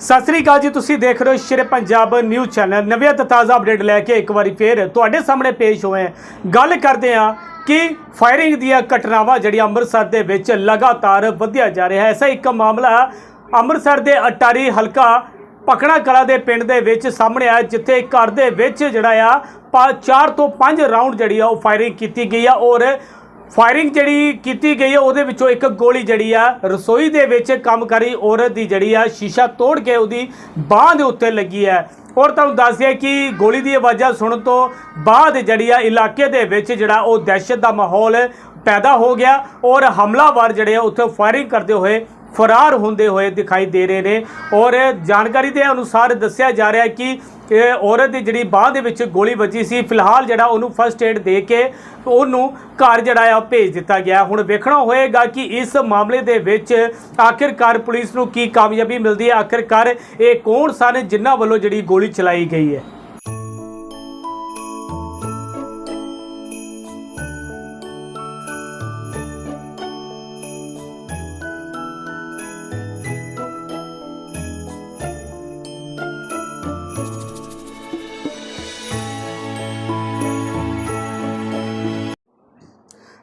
ਸਤਿ ਸ੍ਰੀ ਅਕਾਲ ਜੀ, ਤੁਸੀਂ ਦੇਖ ਰਹੇ ਹੋ ਸ਼ੇਰ ਪੰਜਾਬ ਨਿਊਜ਼ ਚੈਨਲ। ਨਵੀਂ ਤੇ ਤਾਜ਼ਾ ਅਪਡੇਟ ਲੈ ਕੇ ਇੱਕ ਵਾਰੀ ਫੇਰ ਤੁਹਾਡੇ ਸਾਹਮਣੇ ਪੇਸ਼ ਹੋਏ ਗੱਲ ਕਰਦੇ ਹਾਂ ਕਿ ਫਾਇਰਿੰਗ ਦੀਆਂ ਘਟਨਾਵਾਂ ਜਿਹੜੀਆਂ ਅੰਮ੍ਰਿਤਸਰ ਦੇ ਵਿੱਚ ਲਗਾਤਾਰ ਵਧਿਆ ਜਾ ਰਿਹਾ ਹੈ। ਐਸਾ ਇੱਕ ਮਾਮਲਾ ਅੰਮ੍ਰਿਤਸਰ ਦੇ ਅਟਾਰੀ ਹਲਕਾ ਪਕਣਾ ਕਲਾ ਦੇ ਪਿੰਡ ਦੇ ਵਿੱਚ ਸਾਹਮਣੇ ਆਇਆ, ਜਿੱਥੇ ਘਰ ਦੇ ਵਿੱਚ ਜਿਹੜਾ ਆ ਚਾਰ ਤੋਂ ਪੰਜ ਰਾਉਂਡ ਜਿਹੜੀ ਆ ਉਹ ਫਾਇਰਿੰਗ ਕੀਤੀ ਗਈ ਆ ਔਰ ਫਾਇਰਿੰਗ ਜਿਹੜੀ ਕੀਤੀ ਗਈ ਹੈ, ਉਹਦੇ ਵਿੱਚੋਂ ਇੱਕ ਗੋਲੀ ਜਿਹੜੀ ਆ, ਰਸੋਈ ਦੇ ਵਿੱਚ ਕੰਮ ਕਰੀ ਔਰਤ ਦੀ ਜਿਹੜੀ ਆ, ਸ਼ੀਸ਼ਾ ਤੋੜ ਕੇ ਉਹਦੀ ਬਾਹ ਦੇ ਉੱਤੇ ਲੱਗੀ ਹੈ। ਔਰ ਤੁਹਾਨੂੰ ਦੱਸ ਦਈਏ ਕਿ ਗੋਲੀ ਦੀ ਆਵਾਜ਼ਾਂ ਸੁਣਨ ਤੋਂ ਬਾਅਦ ਜਿਹੜੀ ਆ, ਇਲਾਕੇ ਦੇ ਵਿੱਚ ਜਿਹੜਾ ਉਹ ਦਹਿਸ਼ਤ ਦਾ ਮਾਹੌਲ ਪੈਦਾ ਹੋ ਗਿਆ ਔਰ ਹਮਲਾਵਰ ਜਿਹੜੇ ਆ, ਉੱਥੇ ਫਾਇਰਿੰਗ ਕਰਦੇ ਹੋਏ ਫਰਾਰ ਹੁੰਦੇ ਹੋਏ ਦਿਖਾਈ ਦੇ ਰਹੇ ਨੇ ਔਰ ਜਾਣਕਾਰੀ ਦੇ ਅਨੁਸਾਰ ਦੱਸਿਆ ਜਾ ਰਿਹਾ ਹੈ ਕਿ ਔਰਤ ਦੀ ਜਿਹੜੀ ਬਾਹ ਦੇ ਵਿੱਚ ਗੋਲੀ ਵੱਜੀ ਸੀ, ਫਿਲਹਾਲ ਜਿਹੜਾ ਉਹਨੂੰ ਫਸਟ ਏਡ ਦੇ ਕੇ ਉਹਨੂੰ ਘਰ ਜਿਹੜਾ ਆ ਭੇਜ ਦਿੱਤਾ ਗਿਆ ਹੁਣ ਵੇਖਣਾ ਹੋਏਗਾ ਕਿ ਇਸ ਮਾਮਲੇ ਦੇ ਵਿੱਚ ਆਖਿਰਕਾਰ ਪੁਲਿਸ ਨੂੰ ਕੀ ਕਾਮਯਾਬੀ ਮਿਲਦੀ ਹੈ, ਆਖਿਰਕਾਰ ਇਹ ਕੌਣ ਸਨ ਜਿਨ੍ਹਾਂ ਵੱਲੋਂ ਜਿਹੜੀ ਗੋਲੀ ਚਲਾਈ ਗਈ ਹੈ।